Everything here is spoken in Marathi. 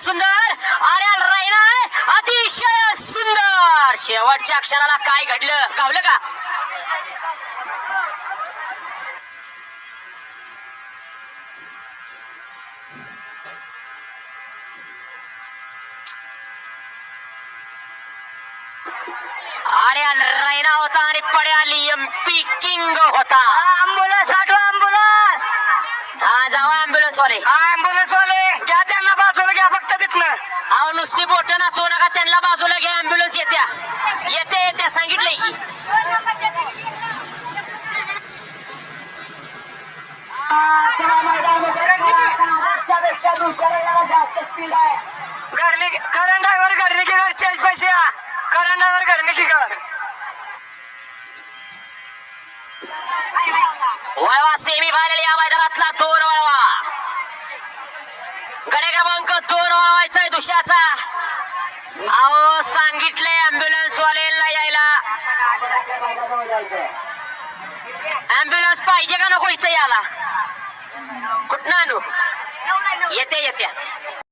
सुंदर. अरे रायना अतिशय सुंदर. शेवटच्या अक्षराला काय घडलं? गावलं का? अरे रायना होता आणि पड्याली एमपी किंग होता. अँब्युलन्स आठवा अँब्युलन्स हा जावा अँब्युलन्स वाले. अँब्युलन्स वाले. नुसती बोट नाचवू नका त्यांना बाजूला घ्या अँब्युलन्स येत्या. येते येत्या सांगितलंय की. घरने करण ड्रायव्हर घरने की घर चेंज पैसे करण ड्रायव्हर घरने की घर. वळवा सेमी फायनल या मैदानातला दोन वळवा. गडे क्रमांक दोन वळवा. अँब्युलन्स पाहिजे का नको इथे याला कुठं आणू येते येते